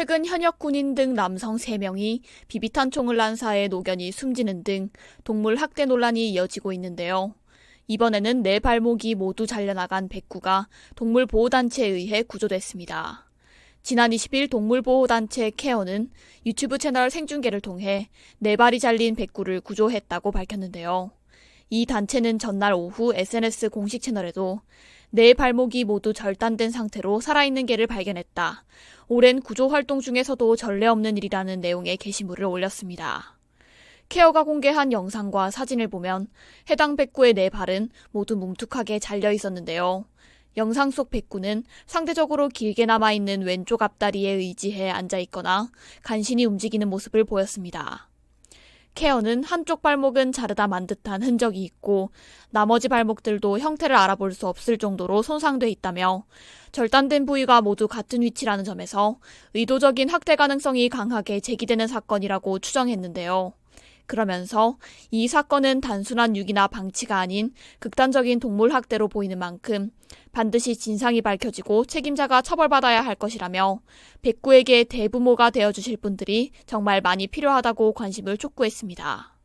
최근 현역 군인 등 남성 3명이 비비탄 총을 난사해 노견이 숨지는 등 동물 학대 논란이 이어지고 있는데요. 이번에는 네 발목이 모두 잘려나간 백구가 동물보호단체에 의해 구조됐습니다. 지난 20일 동물보호단체 케어는 유튜브 채널 생중계를 통해 네 발이 잘린 백구를 구조했다고 밝혔는데요. 이 단체는 전날 오후 SNS 공식 채널에도 네 발목이 모두 절단된 상태로 살아있는 개를 발견했다. 오랜 구조 활동 중에서도 전례 없는 일이라는 내용의 게시물을 올렸습니다. 케어가 공개한 영상과 사진을 보면 해당 백구의 네 발은 모두 뭉툭하게 잘려 있었는데요. 영상 속 백구는 상대적으로 길게 남아있는 왼쪽 앞다리에 의지해 앉아 있거나 간신히 움직이는 모습을 보였습니다. 케어는 한쪽 발목은 자르다 만 듯한 흔적이 있고 나머지 발목들도 형태를 알아볼 수 없을 정도로 손상돼 있다며 절단된 부위가 모두 같은 위치라는 점에서 의도적인 학대 가능성이 강하게 제기되는 사건이라고 추정했는데요. 그러면서 이 사건은 단순한 유기나 방치가 아닌 극단적인 동물 학대로 보이는 만큼 반드시 진상이 밝혀지고 책임자가 처벌받아야 할 것이라며 백구에게 대부모가 되어주실 분들이 정말 많이 필요하다고 관심을 촉구했습니다.